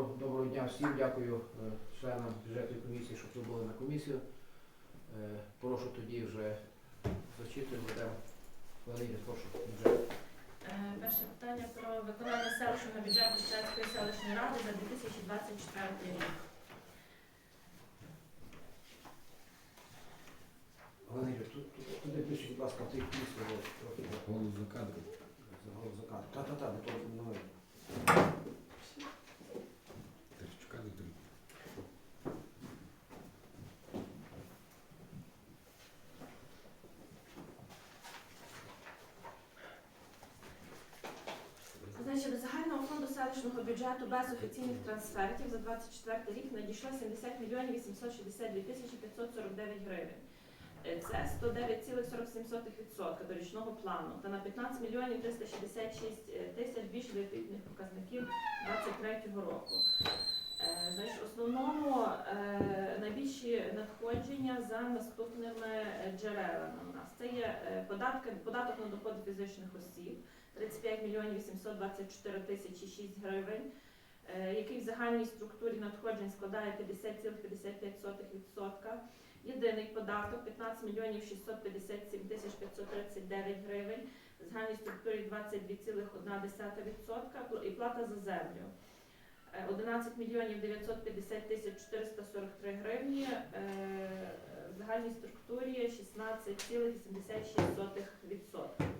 Доброго, доброго дня всім. Дякую е, членам бюджетної комісії, що прибули на комісію. Е, Прошу тоді вже зачитую, ведемо Валерій, прошу бюджет. Е, Перше питання про виконання селищного бюджету Щецької селищної ради за 2024 рік. Валерій, тут, тут, туди пишіть, будь ласка, в тих після трохи Голос за кадром. загалом закат. Та-та-та, бо не видно. Так чекали три. Значить, до загального фонду селищного бюджету без офіційних трансфертів за 24 рік надійшло 70 мільйонів 862 тисячі 549 гривень. Е, Це 109,47% до річного плану та на 15 мільйонів 366 тисяч більше відповідних показників 2023 року. Е, Значить, в основному е, найбільші надходження за наступними е, джерелами у нас. Це є е, податки, податок на доходи фізичних осіб 35 мільйонів 824 тисячі 6 гривень, е, який в загальній структурі надходжень складає 50,55%. Єдиний податок 15 мільйонів 657 тисяч 539 гривень, в загальній структурі 22,1% і плата за землю. Е, 11 мільйонів 950 тисяч 443 гривні, е, в загальній структурі 16,86%.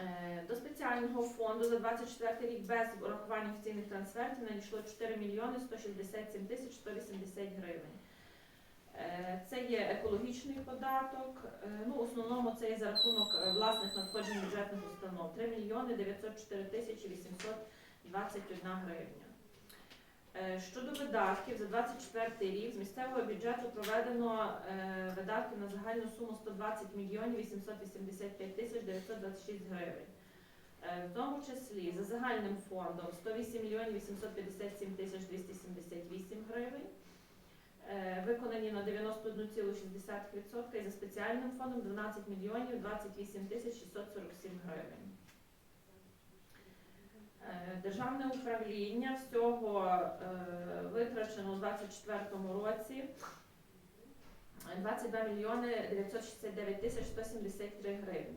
Е, До спеціального фонду за 24 рік без урахування офіційних трансфертів надійшло 4 мільйони 167 тисяч 180 гривень. Е, Це є екологічний податок. Е, Ну, в основному це є за рахунок власних надходжень бюджетних установ 3 мільйони 904 тисячі 821 гривня. Е, Щодо видатків, за 24 рік з місцевого бюджету проведено е, видатки на загальну суму 120 мільйонів 885 тисяч 926 гривень. Е, В тому числі за загальним фондом 108 мільйонів 857 тисяч 278 гривень. Виконані на 91,6% і за спеціальним фондом 12 мільйонів 28 тисяч 647 гривень. Е, Державне управління всього е, витрачено у 2024 році 22 мільйони 969 тисяч 173 гривні.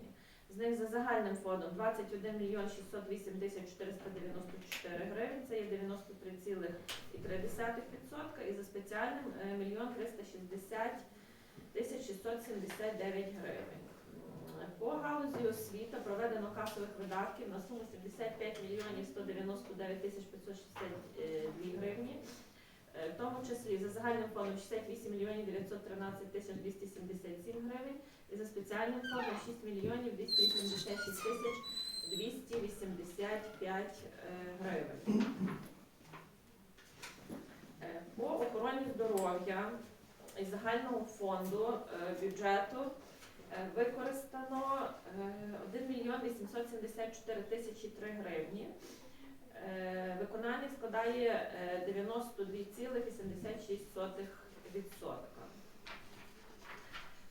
З них за загальним фондом 21 мільйон 608 тисяч 494 гривень, це є 93,3%, і за спеціальним е, мільйон 360 тисяч 679 гривень. По галузі освіта проведено касових видатків на суму 75 мільйонів 199 тисяч 562 гривні. Е, В тому числі за загальним фондом 68 мільйонів 913 тисяч 277 гривень і за спеціальним фондом 6 мільйонів 286 тисяч 285 е, гривень. Е, По охороні здоров'я із загального фонду е, бюджету е, використано е, 1 мільйон 874 тисячі 3 гривні. Е, Виконання складає е, 92,86%.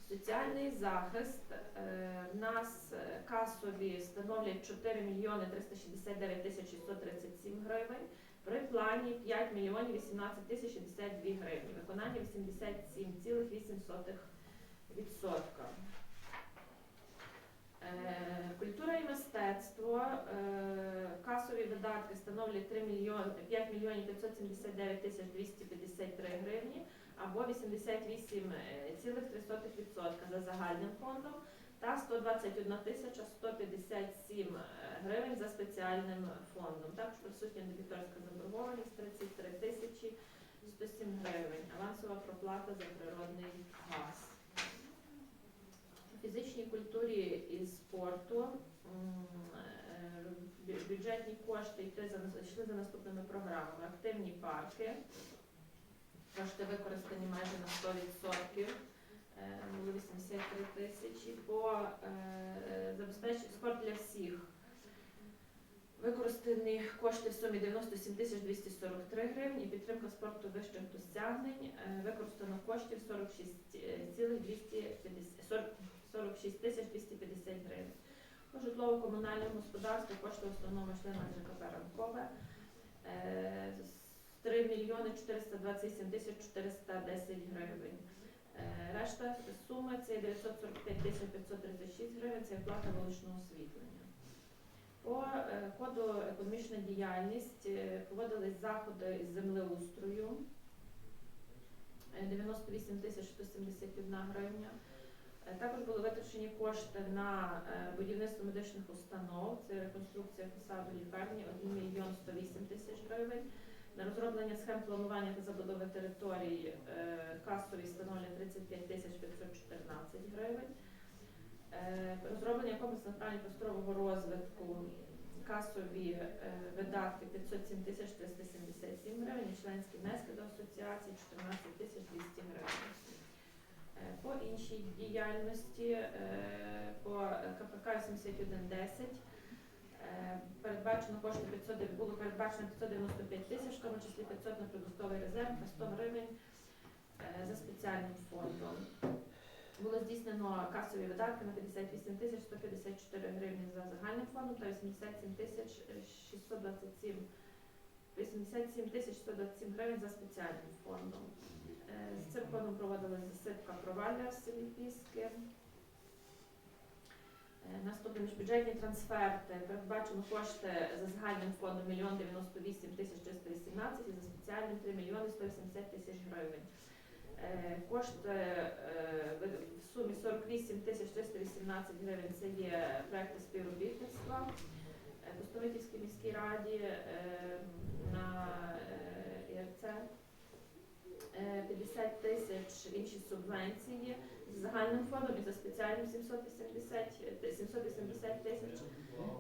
Соціальний захист е, в нас е, касові становлять 4 мільйони 369 тисяч 637 гривень. При плані 5 мільйонів 18 тисяч 62 гривні. Виконання 87,8%. Е, Культура і мистецтво. е, Касові видатки становлять 3 мільйони 5 мільйонів 579 тисяч 253 гривні або 88,3% за загальним фондом та 121 тисяча 157 гривень за спеціальним фондом. Також присутня дебіторська заборгованість 33 тисячі 107 гривень. Авансова проплата за природний газ. Фізичній культурі і спорту е, бю- бюджетні кошти йшли за, йшли за наступними програмами. Активні парки. Кошти використані майже на 100%. Е, Були 83 тисячі. По е, забезпеченню спорт для всіх. Використані кошти в сумі 97 тисяч 243 гривні. Підтримка спорту вищих досягнень. Е, Використано коштів 46,250 40 46 тисяч 250 гривень. По житлово-комунальному господарству кошти в основному йшли на ЖКП «Ранкове». Е, 3 мільйони 428 тисяч 410 гривень. Е, Решта суми це 945 тисяч 536 гривень, це оплата вуличного освітлення. По е, коду економічна діяльність е, проводились заходи із землеустрою. Е, 98 тисяч 171 гривня. Е, Також були витрачені кошти на е, будівництво медичних установ, це реконструкція фасаду лікарні 1 мільйон 108 тисяч гривень. На розроблення схем планування та забудови територій е, касові становлять 35 тисяч 514 гривень. Розроблення комплексного планів просторового розвитку касові видатки 507 тисяч 377 гривень, членські внески до асоціації 14 тисяч 200 гривень. Е, По іншій діяльності е, по КПК 7110 е, передбачено кошти 500, дев- було передбачено 595 тисяч, в тому числі 500 на продуктовий резерв та 100 гривень за спеціальним фондом. Було здійснено касові видатки на 58 тисяч 154 гривні за загальним фондом та 87 тисяч е, 627 87 тисяч 127 гривень за спеціальним фондом. Е, З цим фондом проводилася засипка провалля в селі Піски. Е, Наступні міжбюджетні трансферти. Передбачено кошти за загальним фондом 1 98 тисяч 318 і за спеціальним 3 мільйони 180 тисяч гривень. Е, Кошти е, в- сумі 48 тисяч 318 гривень це є проекти співробітництва е, по міській раді е, на е, ІРЦ. Е, 50 тисяч інші субвенції з загальним фондом і за спеціальним 780, е, 780 тисяч.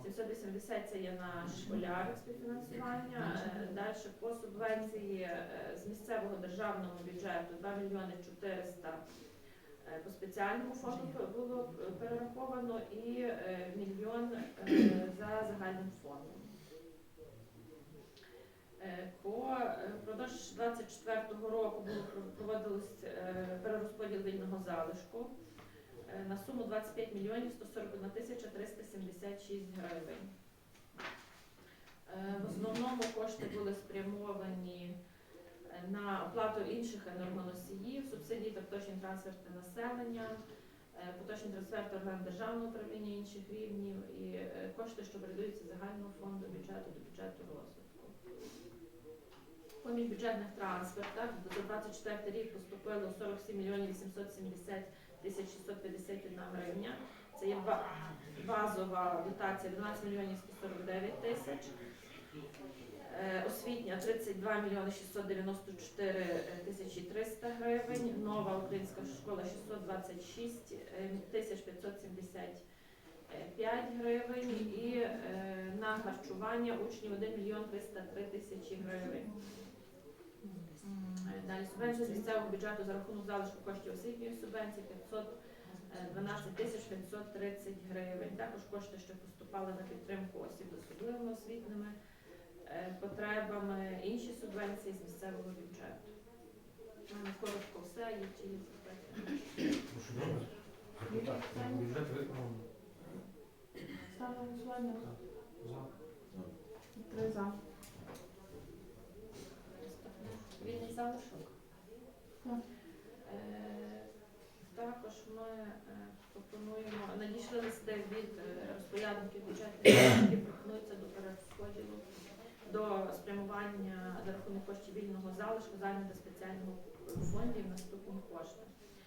780 це є на школярик співфінансування. Е, Далі по субвенції е, з місцевого державного бюджету 2 мільйони 400 е, по спеціальному фонду було е, перераховано і е, мільйон е, за загальним фондом. Е, По е, впродовж 24-го року проводилось е, перерозподіл залишку на суму 25 мільйонів 141 тисяча 376 гривень. В основному кошти були спрямовані на оплату інших енергоносіїв, субсидії та поточні трансферти населення, поточні трансферти органів державного управління інших рівнів і кошти, що передаються загального фонду бюджету до бюджету розвитку. По міжбюджетних трансфертах за 24 рік поступило 47 мільйонів 870 тисяч 651 гривня. Це є базова дотація 12 мільйонів 149 тисяч. Е, Освітня 32 мільйони 694 тисячі 300 гривень. Нова українська школа 626 е, тисяч 575 гривень. І е, на харчування учнів 1 мільйон 303 тисячі гривень. М, Далі субвенція з місцевого бюджету за рахунок залишку коштів освітньої субвенції 512 тисяч 530 гривень. Також кошти, що поступали на підтримку осіб з особливими освітніми е, потребами, інші субвенції з місцевого бюджету. У мене коротко все, є чи є запитання. Бюджет виконано. Ставлю голосування. Три за. Залишок. Е, Також ми е, пропонуємо, надійшли листи від е, розпорядників бюджетних, які пропонуються до перерозподілу, до спрямування за рахунок коштів вільного залишку та спеціального фонду наступні кошти. Е,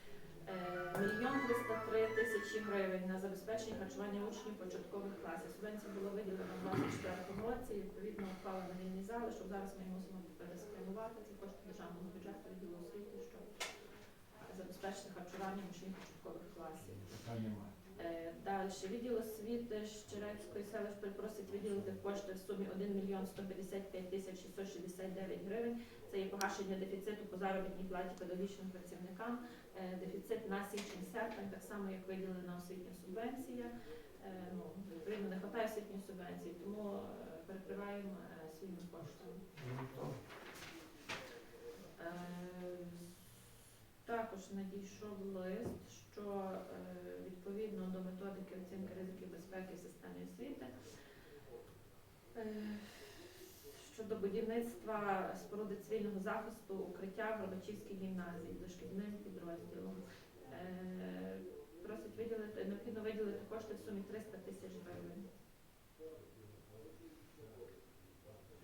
Мільйон 303 тисячі гривень на забезпечення харчування учнів початкових класів. Субвенція була виділена в 2024 році, відповідно ухвала на зали, щоб Зараз ми мусимо переспрямувати ці кошти державного бюджету відділу освіти, щоб забезпечити харчування учнів початкових класів. Далі відділ освіти Щерецької селищної просить виділити кошти в сумі 1 мільйон 155 тисяч 669 гривень. Це є погашення дефіциту по заробітній платі педагогічним працівникам. Е, Дефіцит на січень-серпень, так само як виділена освітня субвенція. Е, Ну, не вистачає освітньої субвенції, тому е, перекриваємо своїми коштами. Також надійшов лист, що е, відповідно до методики оцінки ризиків безпеки в системі освіти, е, щодо будівництва споруди цивільного захисту укриття в Горбачівській гімназії дошкільним підрозділом. Е, Просить виділити, необхідно виділити кошти в сумі 300 тисяч гривень.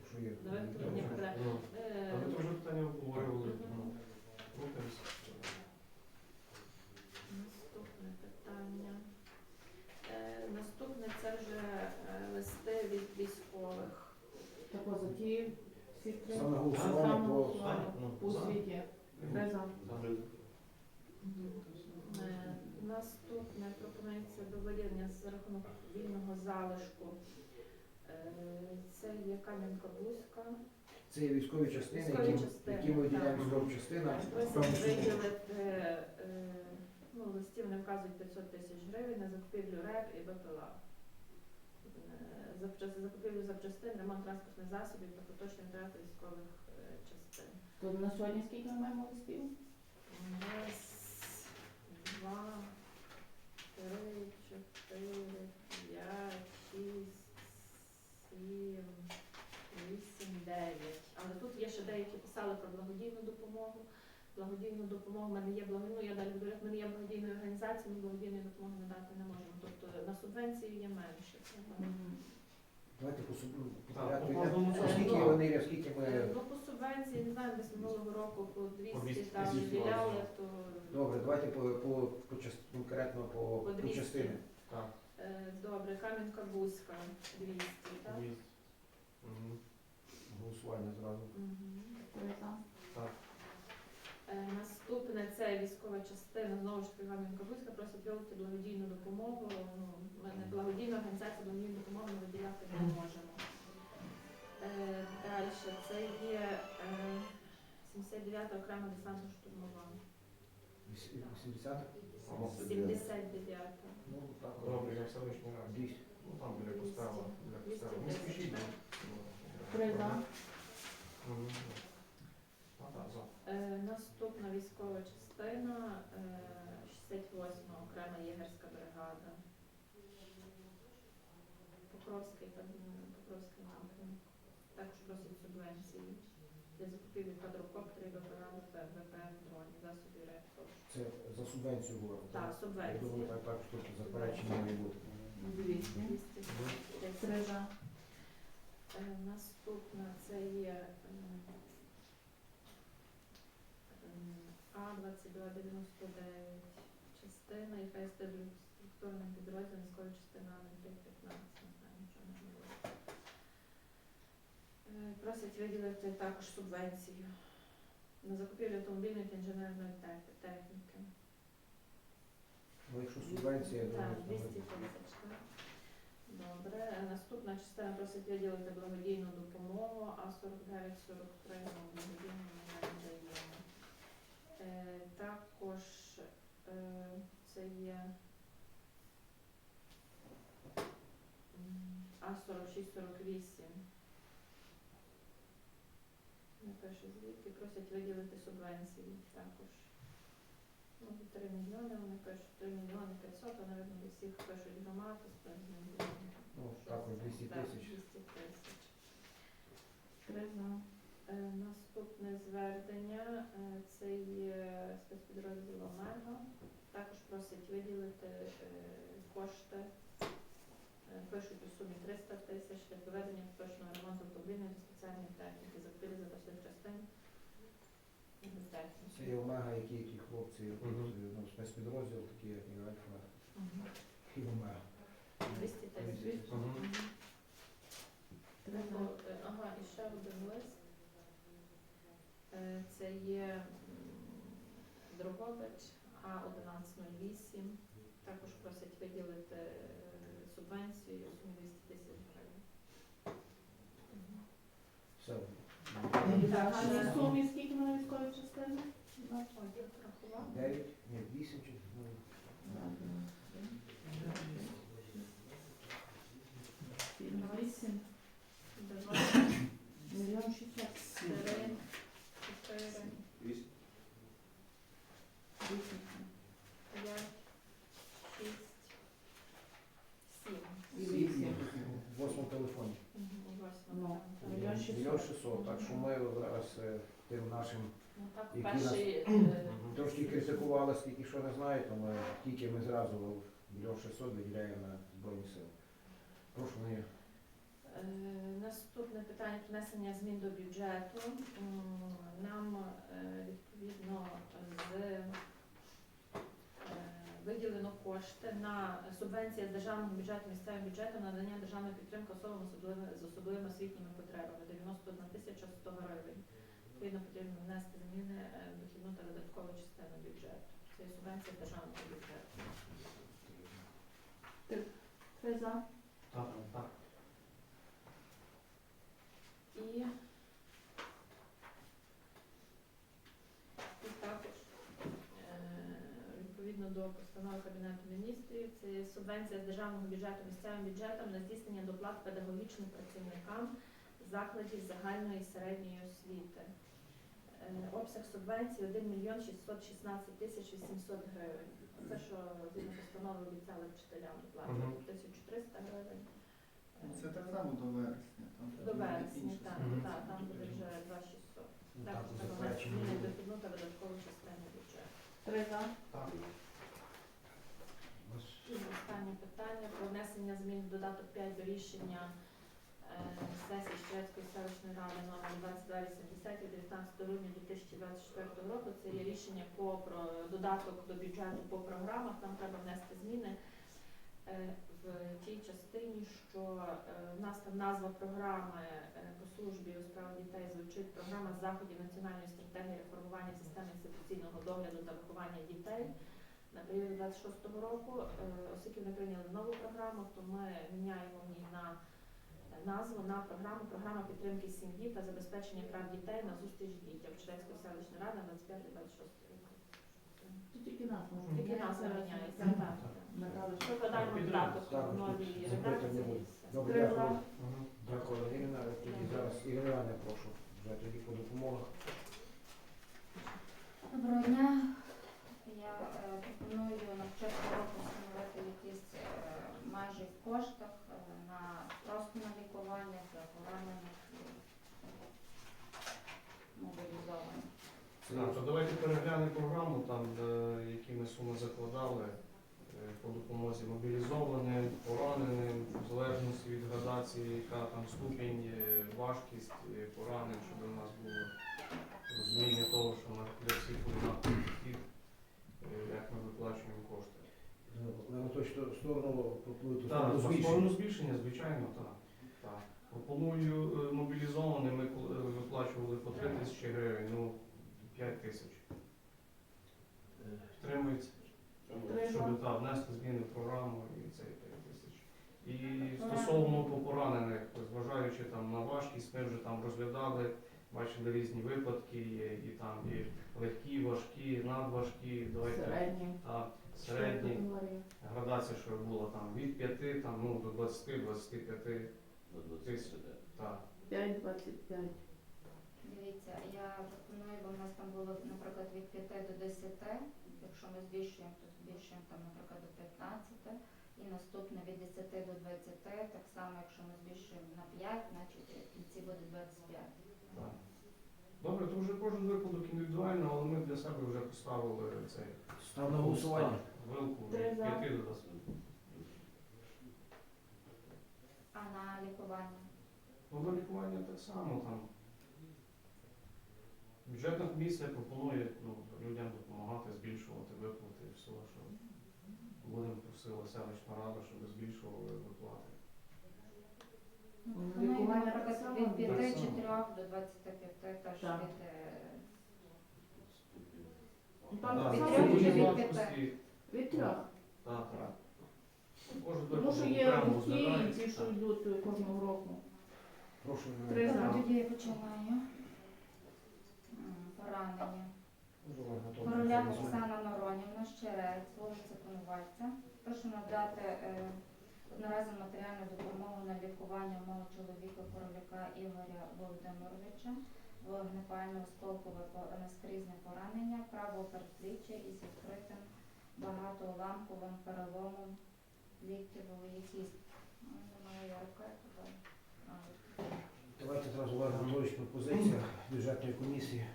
Що є? Давай ні, добре. Ну, Е, Але то вже питання обговорювали. Мгм. ну, рухаємось. Наступне питання. Е, Наступне це вже е, листи від військових. Тако за ті всі три. Саме голосування Саме по голосування Ну, у за. світі. Три за. За. Е, Наступне пропонується до виділення за рахунок вільного залишку. Е, Це є Кам'янка-Бузька. Це є військові частини, Військові які, частини, які ми виділяємо так. військові частина. Просять певну суму. виділити, е, ну, в листі вони вказують 500 тисяч гривень на закупівлю РЕП і БПЛА. Е, Закупівлю запчастин, ремонт транспортних засобів та поточні втрати військових е, частин. То на сьогодні скільки ми маємо листів? Раз, два, три, чотири, п'ять, казали про благодійну допомогу. Благодійну допомогу в мене є благодійну, я далі буду в мене є благодійна організація, ми благодійної допомоги надати не можемо. Тобто на субвенції є менше. Давайте по субвенції. Скільки вони, скільки ми. Е, ну по субвенції, не знаю, десь минулого року по 200 там виділяли, то. Добре, давайте по по, по конкретно по по частини. Е, добре, Кам'янка Бузька, 200, так? 200. Голосування зразу. За. Так. Е, Наступне це військова частина, знову ж таки Кам'янка-Бузька просить вилити благодійну допомогу. Ну, ми не благодійна організація, благодійну допомогу ми виділяти не можемо. Е, Далі це є е, 79 окрема десантно штурмова. Віс- 80? О, 79. Ну, так. Добре, я все лишній раз. 200. Ну там біля костела. Біля костела. Не спішіть. Три за. Так. Е, Наступна військова частина, е, 68 окрема єгерська бригада. Покровський, там, м, Покровський напрямок. Також просить субвенції для закупівлі квадрокоптерів, ВПР, ВПР, дронів, засобів РЕП. Це за субвенцію говоримо. Так, Я субвенції. думаю, так, так, що тут заперечення не буде. Двісті. 200 Мгм. тисяч. Три за. Е, Наступна це є ем, ем, А2299 частина, яка є структурним підрозділом військової частини А0315, не знаю, нічого не говорю. Е, Просять виділити також субвенцію на закупівлю автомобільної та інженерної техніки. Ну, якщо субвенція, то Так, ми- 200 тисяч, так. Добре. Наступна частина просить виділити благодійну допомогу, а 49-43 ми благодійну не даємо. Е, Також е, це є А46-48. Не пише звідки, просять виділити субвенції також. Ну, 3 мільйони вони пишуть, 3 мільйони 500, а, навіть, до всіх пишуть громад, з. Ну, також 200 тисяч. 200 тисяч. Три за. Е, Наступне звернення е, це є спецпідрозділ Омега. Також просять виділити е, кошти, е, пишуть у сумі 300 тисяч для проведення поточного ремонту автомобільної та спеціальної техніки, закупівлі запасних частин і. Це є омега, які ті хлопці, Мгм. ну, спецпідрозділ, такі як і Альфа, Мгм. і омега. 200 тисяч. Мгм. Мгм. Три. Ну, е, Ага, і ще один лист. Е, Це є м, Дрогобич А1108. Також просять виділити е, субвенцію у сумі 200 тисяч гривень. Мгм. Все. Так, А в сумі скільки на я врахувала. 9, ні, 8 чи ну, Сім, Вісім. Два, Мільйон шістсот. три, чотири, Вісім. п'ять, шість, сім. І сім, вісім. в восьмому телефоні. Так. мільйон Мільйон шістсот. що ми зараз е, тим нашим Ну так, Які перший е, трошки критикували, скільки що не знаю, то ми тільки ми зразу мільйон 600 виділяємо на Збройні Сили. Прошу Надія. Е, Наступне питання внесення змін до бюджету. М, Нам е, відповідно з виділено кошти на субвенції з державного бюджету місцевим бюджетом надання державної підтримки особам з особливими освітніми потребами 91 тисяча 100 гривень. Відповідно потрібно внести зміни е, в дохідну та видаткову частину бюджету. Це субвенція з державного бюджету. Три за. Так, так. І також е, відповідно до постанови Кабінету міністрів, це субвенція з державного бюджету місцевим бюджетом на здійснення доплат педагогічним працівникам закладів загальної і середньої освіти. Е, Обсяг субвенції 1 мільйон 616 тисяч 800 гривень. Це що згідно постанови обіцяли вчителям доплачувати 1300 гривень. Це так само до вересня. Там до вересня, так, так, там буде вже 2600. Ну, Так, внести не зміни дохідну та видаткову частину бюджету. Три за. Так. Останнє питання про внесення змін в додаток 5 до рішення е, сесії Щецької селищної ради номер 2280 від 19 грудня 2024 року. Це є рішення по про додаток до бюджету по програмах. Нам треба внести зміни е, в тій частині, що е, в нас там назва програми по службі у справах дітей звучить програма заходів національної стратегії реформування системи інституційного догляду та виховання дітей на період 26-го року. Е, Оскільки ми прийняли нову програму, то ми міняємо в ній на е, назву на програму Програма підтримки сім'ї та забезпечення прав дітей на зустріч дітям Черецької селищної ради 25-26 року. Тут тільки нас може. Тільки назва міняється. Так. Викладаємо в новій редакції. Добре, дякую. Дякую, Ірина. Тоді зараз Ірина, не прошу. Вже тоді по допомогах. Доброго дня. Я е, пропоную на року встановити якісь е, межі в коштах е, на просто на лікування для поранених мобілізованих. То давайте переглянемо програму, там, де, які ми суми закладали по допомозі мобілізованим, пораненим, в залежності від градації, яка там ступінь, важкість поранень, щоб у нас було розуміння того, що на для всіх однаковий як ми виплачуємо кошти. На ту що- сторону пропонуєте Так, сторону на збільшення. сторону збільшення, звичайно, так. так. Пропоную е, мобілізованим, ми коли, е, виплачували по 3 тисячі гривень, ну 5 тисяч. Підтримується, Три за. щоб так, внести зміни в програму і цей 5 тисяч. І стосовно по поранених, зважаючи там на важкість, ми вже там розглядали, бачили різні випадки, є і там і легкі, важкі, надважкі, давайте Середні. так, середні. Градація, що була там від 5 там, ну, до 20-25 тисяч. Так. 5,25. Дивіться, я пропоную, бо в нас там було, наприклад, від 5 до 10, якщо ми збільшуємо, то збільшуємо там, наприклад, до 15, і наступне від 10 до 20, так само, якщо ми збільшуємо на 5, значить в кінці буде 25. Добре, то вже кожен випадок індивідуально, але ми для себе вже поставили цей Став на голосування. вилку Три за. 5 до 20. А на лікування? Ну, до лікування так само там. Бюджетна комісія пропонує ну, людям допомагати, збільшувати виплати і все, що будемо просила селищна рада, щоб збільшували виплати. Ну, Пропоную, лікування так само. від 5 само. 4 до 25 теж Так. від е, Ну, Там Так, так від трьох чи від- від від трьох. Так, так. Кожен Тому що є окремо ті, що йдуть кожного року. Прошу Три за. Тоді я починаю. М, Поранення. Дуже Анатолій Короляк Михайлович. Оксана Миронівна, Щерець, вулиця Коновальця. Прошу надати е, одноразову матеріальну допомогу на лікування мого чоловіка Короляка Ігоря Володимировича, вогнепальне осколкове наскрізне поранення, правого передпліччя із відкритим багатоуламковим переломом ліктєвої кістки. Немає я туди. Давайте зразу Анатолійович пропозиція бюджетної комісії.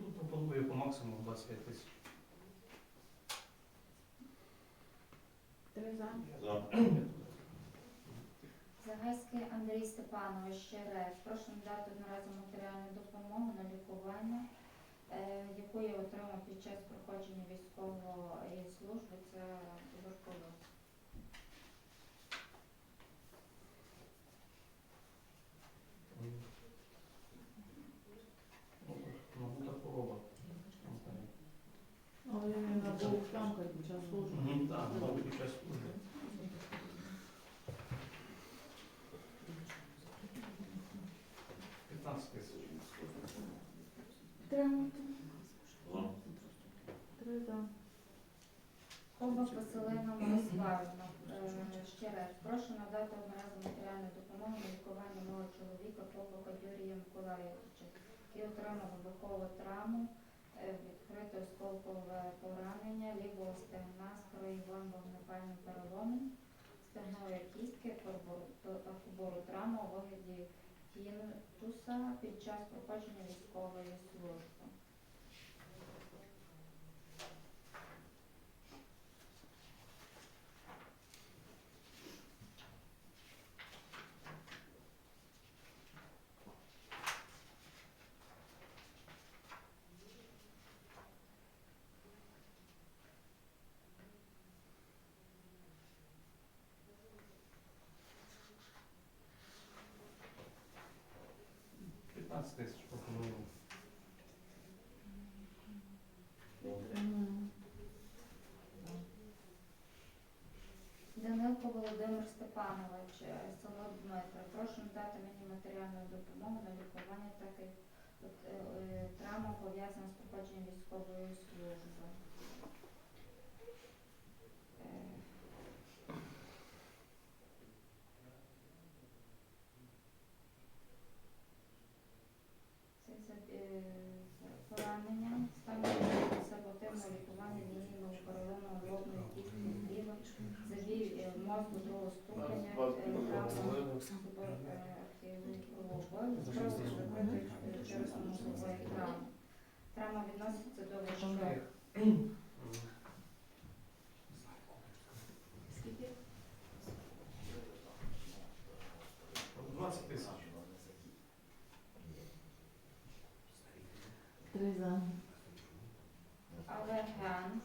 Ну, максимуму 25 тисяч. Три за. Загайський Андрій Степанович Щерець. Прошу надати одноразову матеріальну допомогу на лікування, е, яку я отримав під час проходження військової служби. Це туберкульоз. М. Ну, Набута хвороба. Але він набув тамка під час служби. Мгм, Так, мабуть, під час служби. П'ятнадцять тисяч. Підтримуйте. Три за. Ковбак Василина Мирославівна, е, Щерець. Прошу надати одноразову матеріальну допомогу на лікування мого чоловіка Ковбака Юрія Миколаївича, який отримав вибухову травму, відкрите осколкове поранення, лівого стегна з проявом вогнепальним переломом, стегнової кістки, фобору травму у вигляді тінтуса під час проходження військової служби. П'ятнадцять тисяч пропоную. Підтримуємо. Данилко Володимир Степанович, село Дмитро. Прошу надати мені матеріальну допомогу на лікування, таких травм е, е, травма пов'язана з проходженням військової служби. Е, Це за е, за поранення, стан консервативного лікування лінійного перелому лобної кістки зліва, забій е, мозку другого ступеня, е, травма субархієвої кровообої, справи закритої е, через мозгової травми. Травма відноситься до важких. М. Скільки? 20 тисяч. Три за. Олег Ган,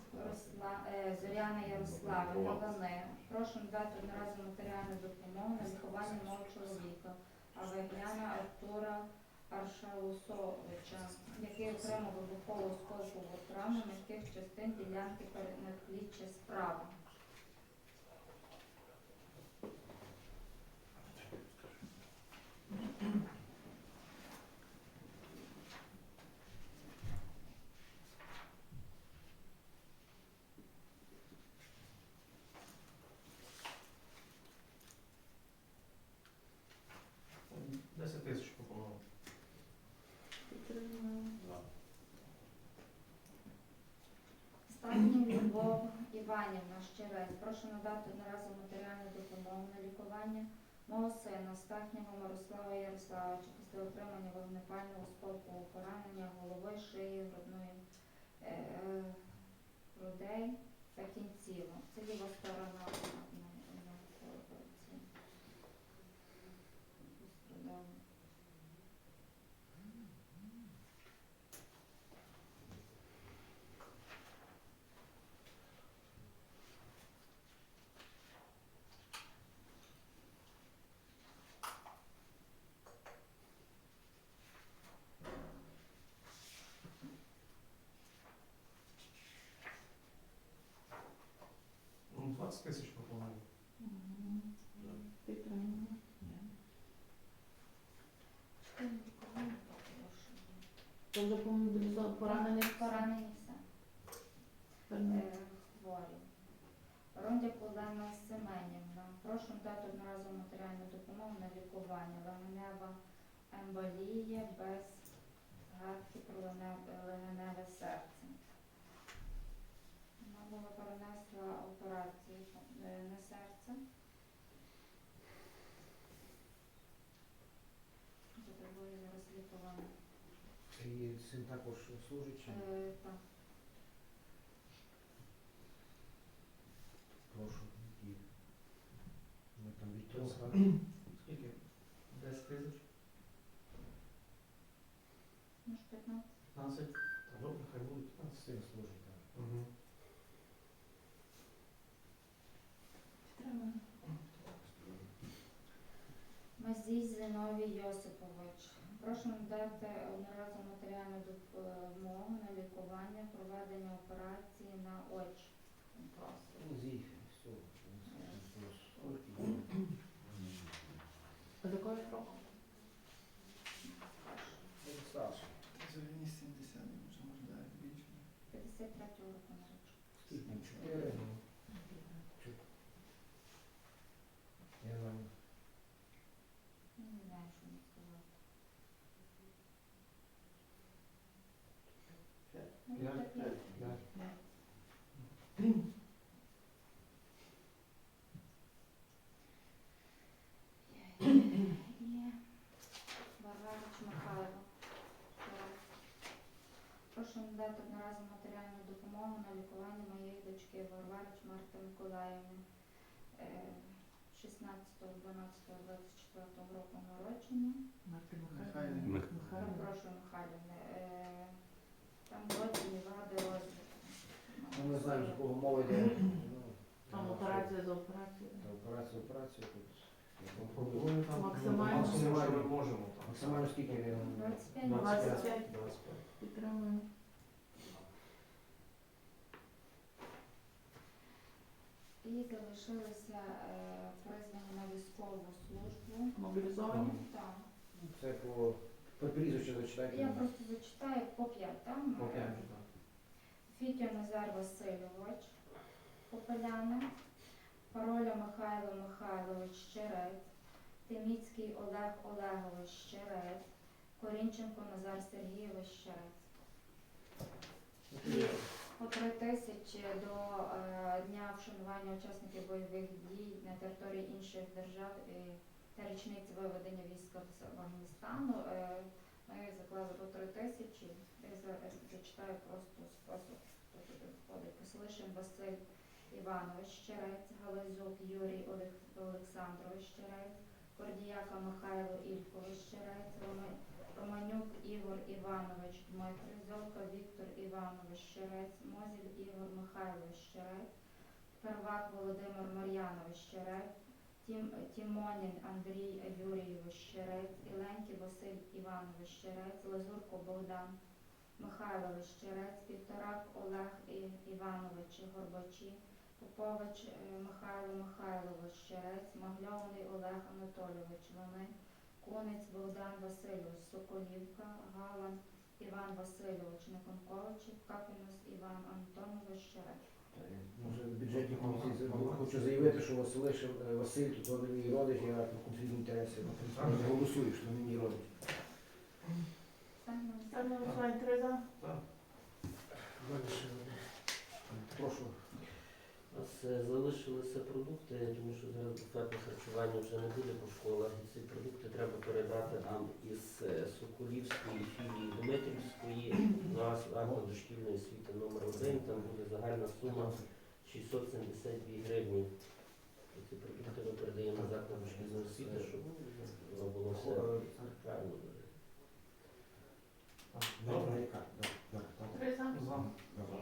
е, Зоряна Ярославівна, Лани. Прошу надати одноразову матеріальну допомогу на лікування мого чоловіка, Авегняна Артура Аршаусовича, який отримав вибухову отраму на тих частин ділянки передпліччя справа. Десять тисяч пропоную. Підтримуємо. Статній Любов Іванівна Щирець, Прошу надати одноразову матеріальну допомогу на лікування мого сина Стахнього Мирослава Ярославовича після отримання вогнепального споку поранення голови, шиї, грудної е, грудей та кінцівок. Це ліва сторона на, на, на операції. Пострадала. Ну, 20 тисяч пропоную. Мгм. Підтримуємо. Це вже по мобілізо- поранених Поранені все. Е, хворі. Рондя Олена Семенівна. Прошу дати одноразову матеріальну допомогу на лікування. Легенева емболія без згадки про легеневе серце. Вона була перенесла операцію е, на серце. Потребує зараз лікування. І син також служить. чи ні? Е, так. Прошу. І ми там відтягнули. так? Скільки? 10 тисяч? Може 15? 15? Та Добре, хай будуть. А, Син служить, так. Угу. Мазій Зиновій Йосипович. Прошу надати одноразову лікування, проведення операції на очі. З якого строку? Старший. Взагалі 70, може, може навіть більше. 53 року народження. Скільки? Чотири. Я знаю. Я не знаю, що мені сказати. Ну, П'ять? так, п'ять. П'ять. І Варварич Михайло. Тарас. Прошу надати одноразову матеріальну допомогу на лікування моєї дочки Варварич Марти Миколаївни. Е, 16.12.24 року народження. Марти Михайлівна. Михайлівна. Мих- Михайлівна. Перепрошую, Михайлівни. Е, Там розділі вади розвитку. Ну, ми знаємо, мова йде. Ну, Там операція за операцією. Та Операція, операція тут. я там Максимально. максимум, що ми можемо. там. Максимально скільки він? 25 25. 25. Підтримую. І залишилися е, призвані на військову службу. Мобілізовані. Так. Це по, по прізвищу зачитайте. Я просто зачитаю по п'ять, там. По п'ять, так. Фітя Назар Васильович, Попеляна, Пароля Михайло Михайлович Щерець, Тиміцький Олег Олегович Щерець, Корінченко Назар Сергійович Щерець. І по три тисячі до е, дня вшанування учасників бойових дій на території інших держав і та річниці виведення війська з Афганістану. Е, ми заклали по три тисячі. Я зачитаю просто спосіб, хто туди входить. Поселишин Василь Іванович Щерець, Галазюк Юрій Олександрович Щерець, Кордіяка Михайло Ількович Щерець, Рома- Романюк Ігор Іванович Дмитрий, Золка Віктор Іванович Щерець, Мозіль Ігор Михайлович Щерець, Первак Володимир Мар'янович Щерець, Тім, Тімонін Андрій Юрійович Щерець, Іленький Василь Іванович Щерець, Лазурко Богдан Михайлович Щерець, Півторак Олег Іванович Горбачі, Попович е, Михайло Михайлович Щерець, Магльований Олег Анатолійович Вони, Кунець Богдан Васильович Соколівка, Галан Іван Васильович Никонкович, Капінус Іван Антонович Щерець. Може, в бюджетній комісії за- хочу заявити, що Василишин е, Василь, тут вони мій родич, я по конфлікту інтересів не голосую, що вони мій родич. На голосування. Три за. Так. Прошу. У нас е, залишилися продукти, тому що зараз буфетне харчування вже не буде по школах. І ці продукти треба передати нам із е, Соколівської філії Дмитрівської на заклад дошкільної освіти номер 1 Там буде загальна сума 672 гривні. І Ці продукти ми передаємо на заклад дошкільної освіти, щоб воно було все правильно. Добре, яка? Добре, добре. Три за. За. Добре.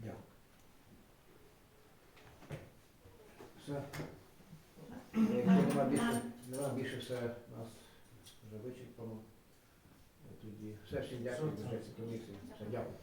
Дякую. Все. Якщо нема більше, нема більше все нас вже вичерпано. Тоді все, всім дякую, бюджетній комісії. Все, дякую.